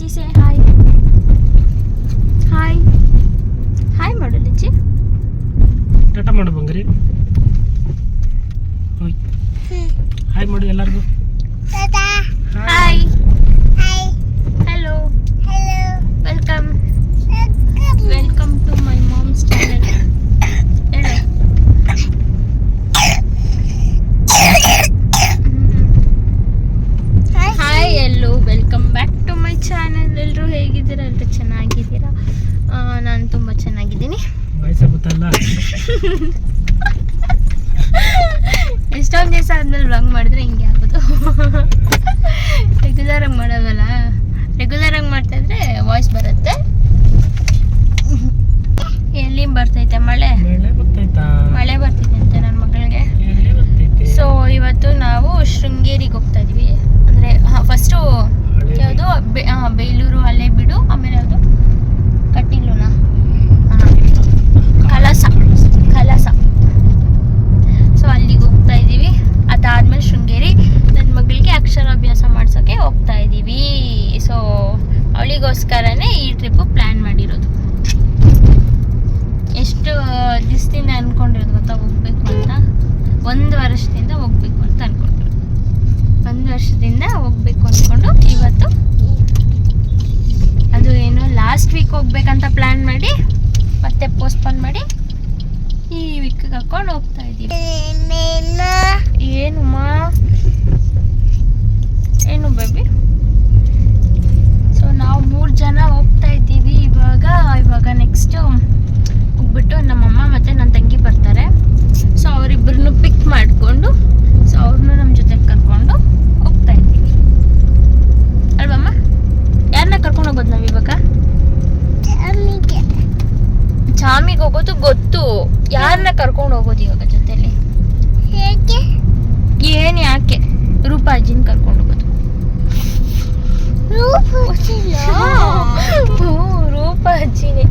Lichi say hi hi hi ಮಾಡು ಲಿಚ್ಚಿ ಟಾಟಾ ಮಾಡು ಬಂಗಾರಿ ಎಷ್ಟೊಂದು ದಿವಸ ಆದ್ಮೇಲೆ ವ್ಲಾಗ್ ಮಾಡಿದ್ರೆ ಹಿಂಗೆ ಆಗೋದು. ರೆಗ್ಯುಲರ್ ಆಗಿ ಮಾಡೋದಲ್ಲ? ರೆಗ್ಯುಲರ್ ಆಗಿ ಮಾಡ್ತಾ ಇದ್ರೆ ವಾಯ್ಸ್ ಬರುತ್ತೆ. ಎಲ್ಲಿ ಬರ್ತೈತೆ ಮಳೆ? ಮಳೆ ಬರ್ತೈತೆ? ಅಂತ ನನ್ನ ಮಗಳಿಗೆ. ಸೊ ಇವತ್ತು ನಾವು ಶೃಂಗೇರಿಗೆ ಹೋಗ್ತಾ ಇದೀವಿ. ಅಂದರೆ ಫಸ್ಟು ಯಾವುದು? ಬೇಲೂರು ಅಲ್ಲೇ ಬಿಡು ಆಮೇಲೆ ಯಾವುದು ಕಟೀಲುನಾ ಹಾಂ ಕಳಸ ಕಲಸ ಸೊ ಅಲ್ಲಿಗೆ ಹೋಗ್ತಾ ಇದ್ದೀವಿ ಅದಾದ್ಮೇಲೆ ಶೃಂಗೇರಿ ನನ್ನ ಮಗಳಿಗೆ ಅಕ್ಷರಾಭ್ಯಾಸ ಮಾಡ್ಸೋಕ್ಕೆ ಹೋಗ್ತಾ ಇದ್ದೀವಿ ಸೊ ಅವಳಿಗೋಸ್ಕರನೇ ಈ ಟ್ರಿಪ್ಪು ಪ್ಲ್ಯಾನ್ ಮಾಡಿರೋದು ಎಷ್ಟು ದಿವಸದಿಂದ ಅನ್ಕೊಂಡಿರೋದು ಗೊತ್ತಾ ಹೋಗ್ಬೇಕು ಅಂತ ಒಂದು ವರ್ಷದಿಂದ ಹೋಗ್ಬೇಕು ಅಂತ ಅನ್ಕೊಂಡ್ರು. ಒಂದು ವರ್ಷದಿಂದ ಹೋಗ್ಬೇಕು ಅಂದ್ಕೊಂಡು ಇವತ್ತು ಅದು ಏನು ಲಾಸ್ಟ್ ವೀಕ್ ಹೋಗ್ಬೇಕಂತ ಪ್ಲ್ಯಾನ್ ಮಾಡಿ ಮತ್ತೆ ಪೋಸ್ಟ್ಪೋನ್ ಮಾಡಿ ಈ ವೀಕ್ಗೆ ಹಾಕೊಂಡು ಹೋಗ್ತಾ ಇದ್ದೀವಿ ಏನು ಏನು ಬೇಬಿ ಸೊ ನಾವು ಮೂರು ಜನ ಹೋಗ್ತಾ ಇದ್ದೀವಿ ಇವಾಗ ಇವಾಗ ನೆಕ್ಸ್ಟ್ ಹೋಗ್ಬಿಟ್ಟು ನಮ್ಮಮ್ಮ ಮತ್ತು ನನ್ನ ತಂಗಿ ಬರ್ತಾರೆ ಸೊ ಅವರಿಬ್ಬರನ್ನು ಪಿಕ್ ಮಾಡಿಕೊಂಡು ಸೊ ಅವ್ರನ್ನೂ ನಮ್ಮ ಜೊತೆ ಕರ್ಕೊಂಡು ಹೋಗ್ತಾ ಇದ್ದೀವಿ ಅಲ್ವಮ್ಮ ಯಾರನ್ನ ಕರ್ಕೊಂಡು ಹೋಗೋದು ನಾವು ಇವಾಗ ಚಾಮಿಗೆ ಹೋಗೋದು ಗೊತ್ತು ಯಾರನ್ನ ಕರ್ಕೊಂಡು ಹೋಗೋದು ಇವಾಗ ಜೊತೆಲಿ? ಏನ್ ಯಾಕೆ? ರೂಪಾಜಿನ ಕರ್ಕೊಂಡು ಹೋಗೋದು. ರೂಪಾಜಿನೇ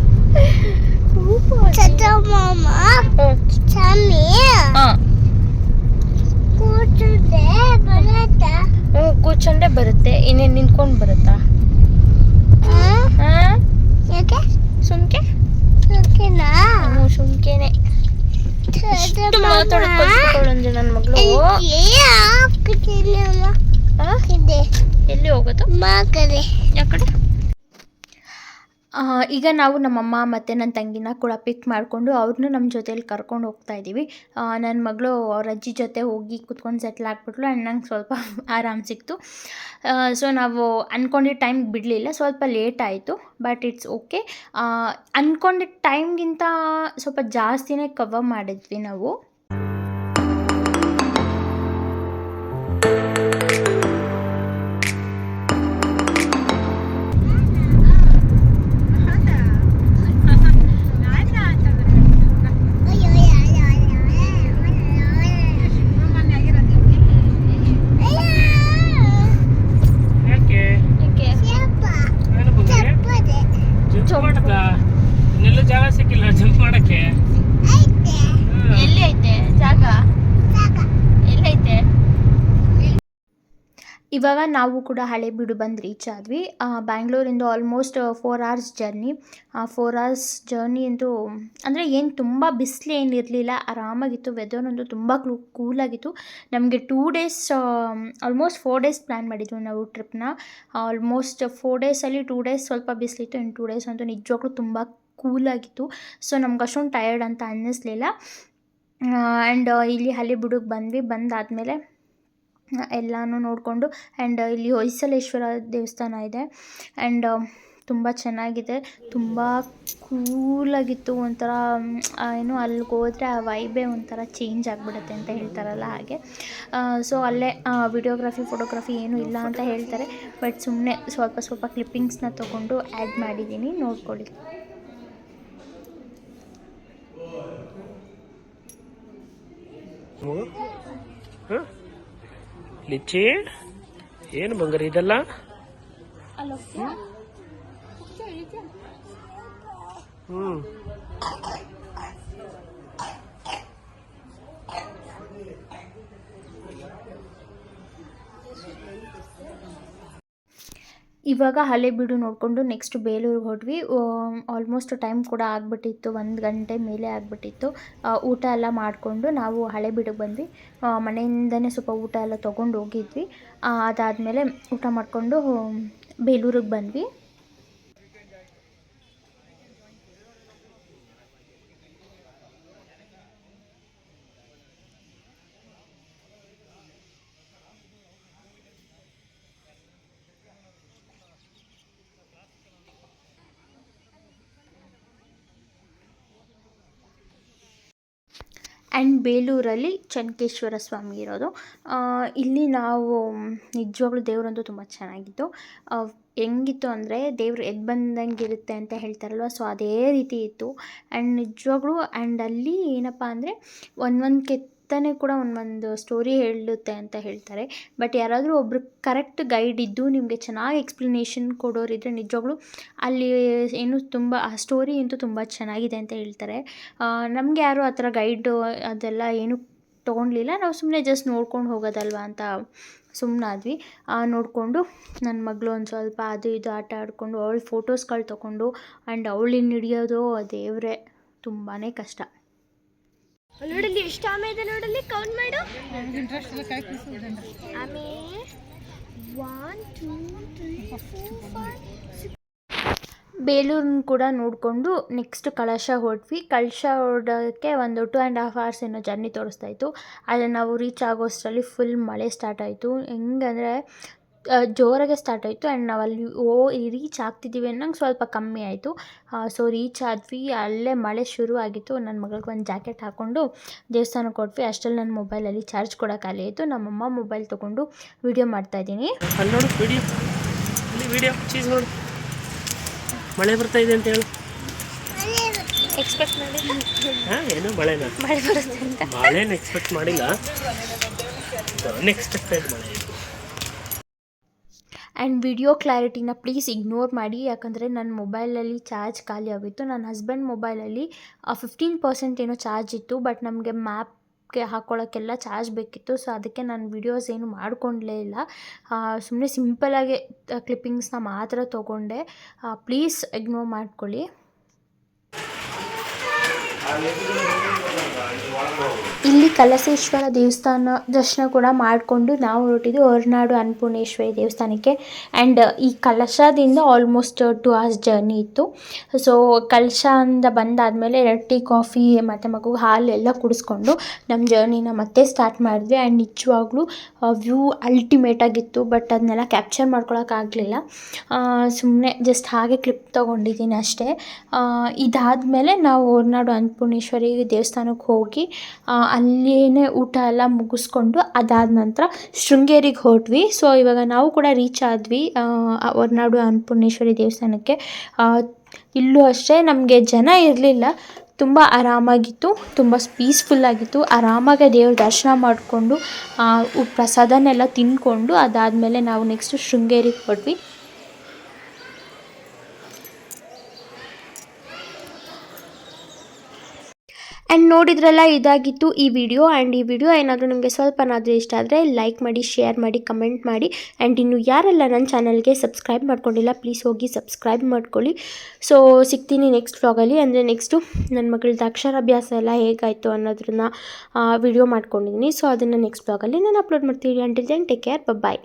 ಹ್ಞೂ ಕೂತ್ಕೊಂಡೆ ಬರುತ್ತೆ. ಇನ್ನೇನು ನಿಂತ್ಕೊಂಡು ಬರುತ್ತಾ ಹಾ ಸುಮ್ಕೆ ಹ್ಞೂ ಸುಮ್ಕೆನೆ ನನ್ನ ಮಗಳು. ಎಲ್ಲಿ ಹೋಗೋದು? ಯಾಕಡೆ ಈಗ ನಾವು ನಮ್ಮಮ್ಮ ಮತ್ತು ನನ್ನ ತಂಗಿನ ಕೂಡ ಪಿಕ್ ಮಾಡಿಕೊಂಡು ಅವ್ರನ್ನೂ ನಮ್ಮ ಜೊತೇಲಿ ಕರ್ಕೊಂಡು ಹೋಗ್ತಾ ಇದ್ದೀವಿ ನನ್ನ ಮಗಳು ಅವ್ರ ಅಜ್ಜಿ ಜೊತೆ ಹೋಗಿ ಕುತ್ಕೊಂಡು ಸೆಟ್ಲ್ ಆಗಿಬಿಟ್ಲು ಆ್ಯಂಡ್ ನಂಗೆ ಸ್ವಲ್ಪ ಆರಾಮ್ ಸಿಕ್ತು. ಸೊ ನಾವು ಅಂದ್ಕೊಂಡಿದ್ದ ಟೈಮ್ಗೆ ಬಿಡಲಿಲ್ಲ ಸ್ವಲ್ಪ ಲೇಟ್ ಆಯಿತು ಬಟ್ ಇಟ್ಸ್ ಓಕೆ ಅಂದ್ಕೊಂಡಿದ್ದ ಟೈಮ್ಗಿಂತ ಸ್ವಲ್ಪ ಜಾಸ್ತಿನೇ ಕವರ್ ಮಾಡಿದ್ವಿ ನಾವು. ಇವಾಗ ನಾವು ಕೂಡ ಹಳೆಬೀಡು ಬಂದು ರೀಚ್ ಆದ್ವಿ. ಬ್ಯಾಂಗ್ಳೂರಿಂದ almost four hours journey four hours journey ಅಂತೂ, ಅಂದರೆ ಏನು ತುಂಬ ಬಿಸಿಲು ಏನಿರಲಿಲ್ಲ ಆರಾಮಾಗಿತ್ತು. ವೆದರ್ ಅಂತೂ ತುಂಬ ಕ್ಲೂ ಕೂಲಾಗಿತ್ತು ನಮಗೆ two days almost four days plan ಮಾಡಿದ್ವಿ ನಾವು ಟ್ರಿಪ್ನ ಆಲ್ಮೋಸ್ಟ್ ಫೋರ್ ಡೇಸಲ್ಲಿ ಟೂ ಡೇಸ್ ಸ್ವಲ್ಪ ಬಿಸಿಲಿತ್ತು. ಇನ್ನು ಟೂ ಡೇಸ್ ಅಂತೂ ನಿಜವಾಗ್ಲೂ ತುಂಬ ಕೂಲಾಗಿತ್ತು ಸೊ ನಮ್ಗೆ ಅಷ್ಟೊಂದು ಟಯರ್ಡ್ ಅಂತ ಅನ್ನಿಸ್ಲಿಲ್ಲ. ಆ್ಯಂಡ್ ಇಲ್ಲಿ ಹಳೆಬೀಡಿಗೆ ಬಂದ್ವಿ. ಬಂದಾದಮೇಲೆ ಎಲ್ಲನೂ ನೋಡಿಕೊಂಡು ಆ್ಯಂಡ್ ಇಲ್ಲಿ ಹೊಯ್ಸಲೇಶ್ವರ ದೇವಸ್ಥಾನ ಇದೆ. ಆ್ಯಂಡ್ ತುಂಬ ಚೆನ್ನಾಗಿದೆ. ತುಂಬ ಕೂಲಾಗಿತ್ತು ಒಂಥರ ಏನು ಅಲ್ಲಿಗೆ ಹೋದರೆ ಆ ವೈಬೇ ಒಂಥರ ಚೇಂಜ್ ಆಗಿಬಿಡುತ್ತೆ ಅಂತ ಹೇಳ್ತಾರಲ್ಲ ಹಾಗೆ. ಸೊ ಅಲ್ಲೇ ವಿಡಿಯೋಗ್ರಫಿ ಫೋಟೋಗ್ರಫಿ ಏನು ಇಲ್ಲ ಅಂತ ಹೇಳ್ತಾರೆ. ಬಟ್ ಸುಮ್ಮನೆ ಸ್ವಲ್ಪ ಸ್ವಲ್ಪ ಕ್ಲಿಪ್ಪಿಂಗ್ಸ್ನ ತೊಗೊಂಡು ಆ್ಯಡ್ ಮಾಡಿದ್ದೀನಿ. ನೋಡ್ಕೊಳ್ಳಿ? ಲಿಚ್ಚಿ ಏನು ಬಂಗಾರ ಇದೆಲ್ಲ? ಅಲ್ಲ ಹ್ಞೂ ಇವಾಗ ಹಳೆಬೀಡು ನೋಡಿಕೊಂಡು ನೆಕ್ಸ್ಟ್ ಬೇಲೂರಿಗೆ ಹೊರಟ್ವಿ ಆಲ್ಮೋಸ್ಟ್ ಟೈಮ್ ಕೂಡ ಆಗಿಬಿಟ್ಟಿತ್ತು, ಒಂದು ಗಂಟೆ ಮೇಲೆ ಆಗಿಬಿಟ್ಟಿತ್ತು. ಊಟ ಎಲ್ಲ ಮಾಡಿಕೊಂಡು ನಾವು ಹಳೆಬೀಡಿಗೆ ಬಂದ್ವಿ. ಮನೆಯಿಂದನೇ ಸ್ವಲ್ಪ ಊಟ ಎಲ್ಲ ತೊಗೊಂಡು ಹೋಗಿದ್ವಿ. ಅದಾದಮೇಲೆ ಊಟ ಮಾಡಿಕೊಂಡು ಬೇಲೂರಿಗೆ ಬಂದ್ವಿ. ಆ್ಯಂಡ್ ಬೇಲೂರಲ್ಲಿ ಚೆನ್ನಕೇಶ್ವರ ಸ್ವಾಮಿ ಇರೋದು. ಇಲ್ಲಿ ನಾವು ನಿಜವಾಗ್ಲೂ ದೇವರಂತೂ ತುಂಬ ಚೆನ್ನಾಗಿತ್ತು. ಹೆಂಗಿತ್ತು ಅಂದರೆ ದೇವರು ಎದ್ದು ಬಂದಂಗೆ ಇರುತ್ತೆ ಅಂತ ಹೇಳ್ತಾರಲ್ವ, ಸೊ ಅದೇ ರೀತಿ ಇತ್ತು. ಆ್ಯಂಡ್ ನಿಜವಾಗ್ಲೂ, ಆ್ಯಂಡ್ ಅಲ್ಲಿ ಏನಪ್ಪ ಅಂದರೆ ಒಂದೊಂದು ಕೆತ್ತನೆ ಕೂಡ ಒಂದೊಂದು ಸ್ಟೋರಿ ಹೇಳುತ್ತೆ ಅಂತ ಹೇಳ್ತಾರೆ. ಬಟ್ ಯಾರಾದರೂ ಒಬ್ರು ಕರೆಕ್ಟ್ ಗೈಡ್ ಇದ್ದು ನಿಮಗೆ ಚೆನ್ನಾಗಿ ಎಕ್ಸ್ಪ್ಲನೇಷನ್ ಕೊಡೋರಿದ್ರೆ ನಿಜವಾಗ್ಲೂ ಅಲ್ಲಿ ಏನು ತುಂಬ, ಆ ಸ್ಟೋರಿ ಅಂತೂ ತುಂಬ ಚೆನ್ನಾಗಿದೆ ಅಂತ ಹೇಳ್ತಾರೆ. ನಮಗೆ ಯಾರು ಆ ಥರ ಗೈಡು ಅದೆಲ್ಲ ಏನು ತೊಗೊಂಡ್ಲಿಲ್ಲ. ನಾವು ಸುಮ್ಮನೆ ಜಸ್ಟ್ ನೋಡ್ಕೊಂಡು ಹೋಗೋದಲ್ವಾ ಅಂತ ಸುಮ್ಮನಾದ್ವಿ ನೋಡಿಕೊಂಡು ನನ್ನ ಮಗಳು ಒಂದು ಸ್ವಲ್ಪ ಅದು ಇದು ಆಟ ಆಡಿಕೊಂಡು, ಅವಳ ಫೋಟೋಸ್ಗಳು ತೊಗೊಂಡು ಆ್ಯಂಡ್ ಅವಳಿನ ಹಿಡಿಯೋದು ದೇವರೇ. ತುಂಬಾ ಕಷ್ಟ. ನೋಡಲ್ಲಿ ಎಷ್ಟು ಆಮೆ ಇದೆ ನೋಡಲ್ಲಿ? ಕೌಂಟ್ ಮಾಡು. ಆಮೆ one two three four five ಬೇಲೂರನ್ನ ಕೂಡ ನೋಡಿಕೊಂಡು ನೆಕ್ಸ್ಟ್ ಕಳಶ ಹೊಡ್ವಿ. ಕಳಶ ಹೊಡೋಕ್ಕೆ ಒಂದು ಟು ಆ್ಯಂಡ್ ಹಾಫ್ ಅವರ್ಸ್ ಏನೋ ಜರ್ನಿ ತೋರಿಸ್ತಾ ಇತ್ತು. ಆದರೆ ನಾವು ರೀಚ್ ಆಗೋಷ್ಟರಲ್ಲಿ ಫುಲ್ ಮಳೆ ಸ್ಟಾರ್ಟ್ ಆಯಿತು. ಹೆಂಗಂದರೆ ಜೋರಾಗೆ ಸ್ಟಾರ್ಟ್ ಆಯಿತು ಆ್ಯಂಡ್ ನಾವು ಅಲ್ಲಿ ಓ ರೀಚ್ ಆಗ್ತಿದ್ದೀವಿ ಅನ್ನೋಂಗೆ ಸ್ವಲ್ಪ ಕಮ್ಮಿ ಆಯಿತು. ಸೊ ರೀಚ್ ಆದ್ವಿ ಅಲ್ಲೇ ಮಳೆ ಶುರು ಆಗಿತ್ತು. ನನ್ನ ಮಗಳಿಗೆ ಒಂದು ಜಾಕೆಟ್ ಹಾಕ್ಕೊಂಡು ದೇವಸ್ಥಾನಕ್ಕೆ ಕೊಟ್ವಿ ಅಷ್ಟರಲ್ಲಿ ನನ್ನ ಮೊಬೈಲಲ್ಲಿ ಚಾರ್ಜ್ ಕೂಡ ಖಾಲಿ ಆಯಿತು. ನಮ್ಮಮ್ಮ ಮೊಬೈಲ್ ತೊಗೊಂಡು ವೀಡಿಯೋ ಮಾಡ್ತಾಯಿದ್ದೀನಿ ಅಲ್ಲಿ ನೋಡು ವಿಡಿಯೋ ಇಲ್ಲಿ ವಿಡಿಯೋ ಚೀಸ್ ನೋಡು. ಮಳೆ ಬರ್ತಾ ಇದೆ ಅಂತ ಹೇಳು. ಎಕ್ಸ್ಪೆಕ್ಟ್ ಮಾಡಿ. ಹಾಂ ಏನು ಮಳೆನ? ಮಳೆ ಬರುತ್ತೆ ಅಂತ. ಮಳೆನ ಎಕ್ಸ್ಪೆಕ್ಟ್ ಮಾಡಿಲ್ಲ. ಅನ್ಎಕ್ಸ್ಪೆಕ್ಟೆಡ್ ಮಳೆ. ಆ್ಯಂಡ್ ವಿಡಿಯೋ ಕ್ಲಾರಿಟಿನ ಪ್ಲೀಸ್ ಇಗ್ನೋರ್ ಮಾಡಿ. ಯಾಕಂದರೆ ನನ್ನ ಮೊಬೈಲಲ್ಲಿ ಚಾರ್ಜ್ ಖಾಲಿ ಆಗಿತ್ತು. ನನ್ನ ಹಸ್ಬೆಂಡ್ ಮೊಬೈಲಲ್ಲಿ ಫಿಫ್ಟೀನ್ ಪರ್ಸೆಂಟ್ ಏನೋ ಚಾರ್ಜ್ ಇತ್ತು. ಬಟ್ ನಮಗೆ ಮ್ಯಾಪ್ಗೆ ಹಾಕ್ಕೊಳ್ಳೋಕ್ಕೆಲ್ಲ ಚಾರ್ಜ್ ಬೇಕಿತ್ತು. ಸೊ, ಅದಕ್ಕೆ ನಾನು ವಿಡಿಯೋಸ್ ಏನು ಮಾಡ್ಕೊಂಡ್ಲೇ ಇಲ್ಲ. ಸುಮ್ಮನೆ ಸಿಂಪಲಾಗಿ ಕ್ಲಿಪ್ಪಿಂಗ್ಸ್ನ ಮಾತ್ರ ತೊಗೊಂಡೆ. ಪ್ಲೀಸ್ ಇಗ್ನೋರ್ ಮಾಡ್ಕೊಳ್ಳಿ. ಇಲ್ಲಿ ಕಲಸೇಶ್ವರ ದೇವಸ್ಥಾನ ದರ್ಶನ ಕೂಡ ಮಾಡಿಕೊಂಡು ನಾವು ಹೊರಟಿದ್ದು ಹೊರನಾಡು ಅನ್ನಪೂರ್ಣೇಶ್ವರಿ ದೇವಸ್ಥಾನಕ್ಕೆ. ಆ್ಯಂಡ್ ಈ ಕಲಶದಿಂದ ಆಲ್ಮೋಸ್ಟ್ ಟು ಅವರ್ಸ್ ಜರ್ನಿ ಇತ್ತು. ಸೊ ಕಲಶದಿಂದ ಬಂದಾದಮೇಲೆ ಟೀ, ಕಾಫಿ, ಮತ್ತು ಮಗು ಎಲ್ಲ ಕುಡಿಸ್ಕೊಂಡು ನಮ್ಮ ಜರ್ನಿನ ಮತ್ತೆ ಸ್ಟಾರ್ಟ್ ಮಾಡಿದ್ವಿ. ಆ್ಯಂಡ್ ನಿಜವಾಗ್ಲೂ ವ್ಯೂ ಅಲ್ಟಿಮೇಟ್ ಆಗಿತ್ತು. ಬಟ್ ಅದನ್ನೆಲ್ಲ ಕ್ಯಾಪ್ಚರ್ ಮಾಡ್ಕೊಳಕ್ಕಾಗಲಿಲ್ಲ ಸುಮ್ಮನೆ ಜಸ್ಟ್ ಹಾಗೆ ಕ್ಲಿಪ್ ತೊಗೊಂಡಿದ್ದೀನಿ ಅಷ್ಟೇ. ಇದಾದ ಮೇಲೆ ನಾವು ಹೊರನಾಡು ಅನ್ನಪೂರ್ಣೇಶ್ವರಿ ದೇವಸ್ಥಾನಕ್ಕೆ ಹೋಗಿ ಆ, ಅಲ್ಲಿಯೇ ಊಟ ಎಲ್ಲ ಮುಗಿಸ್ಕೊಂಡು ಅದಾದ ನಂತರ ಶೃಂಗೇರಿಗೆ ಹೊರಟ್ವಿ. ಸೊ ಇವಾಗ ನಾವು ಕೂಡ ರೀಚ್ ಆದ್ವಿ ಹೊರನಾಡು ಅನ್ನಪೂರ್ಣೇಶ್ವರಿ ದೇವಸ್ಥಾನಕ್ಕೆ. ಇಲ್ಲೂ ಅಷ್ಟೇ ನಮಗೆ ಜನ ಇರಲಿಲ್ಲ ತುಂಬ ಆರಾಮಾಗಿತ್ತು ತುಂಬ ಪೀಸ್ಫುಲ್ಲಾಗಿತ್ತು ಆರಾಮಾಗಿ ದೇವ್ರ ದರ್ಶನ ಮಾಡಿಕೊಂಡು ಪ್ರಸಾದನೆಲ್ಲ ತಿಂದ್ಕೊಂಡು ಅದಾದಮೇಲೆ ನಾವು ನೆಕ್ಸ್ಟ್ ಶೃಂಗೇರಿಗೆ ಹೊರಟ್ವಿ. ಆ್ಯಂಡ್ ನೋಡಿದ್ರಲ್ಲ, ಇದಾಗಿತ್ತು ಈ ವಿಡಿಯೋ ಆ್ಯಂಡ್ ಈ ವಿಡಿಯೋ ಏನಾದರೂ ನಿಮಗೆ ಸ್ವಲ್ಪನಾದರೂ ಇಷ್ಟ ಆದರೆ ಲೈಕ್ ಮಾಡಿ ಶೇರ್ ಮಾಡಿ ಕಮೆಂಟ್ ಮಾಡಿ. ಆ್ಯಂಡ್ ಇನ್ನು ಯಾರೆಲ್ಲ ನನ್ನ ಚಾನಲ್ಗೆ ಸಬ್ಸ್ಕ್ರೈಬ್ ಮಾಡ್ಕೊಂಡಿಲ್ಲ ಪ್ಲೀಸ್ ಹೋಗಿ ಸಬ್ಸ್ಕ್ರೈಬ್ ಮಾಡ್ಕೊಳ್ಳಿ. ಸೊ ಸಿಗ್ತೀನಿ ನೆಕ್ಸ್ಟ್ ವ್ಲಾಗಲ್ಲಿ ಅಂದರೆ ನೆಕ್ಸ್ಟು ನನ್ನ ಮಗಳದ್ದು ಅಕ್ಷರಾಭ್ಯಾಸ ಎಲ್ಲ ಹೇಗಾಯಿತು ಅನ್ನೋದನ್ನ ವಿಡಿಯೋ ಮಾಡ್ಕೊಂಡಿದ್ದೀನಿ ಸೊ ಅದನ್ನು ನೆಕ್ಸ್ಟ್ ವ್ಲಾಗಲ್ಲಿ ನಾನು ಅಪ್ಲೋಡ್ ಮಾಡ್ತೀನಿ until then take care bye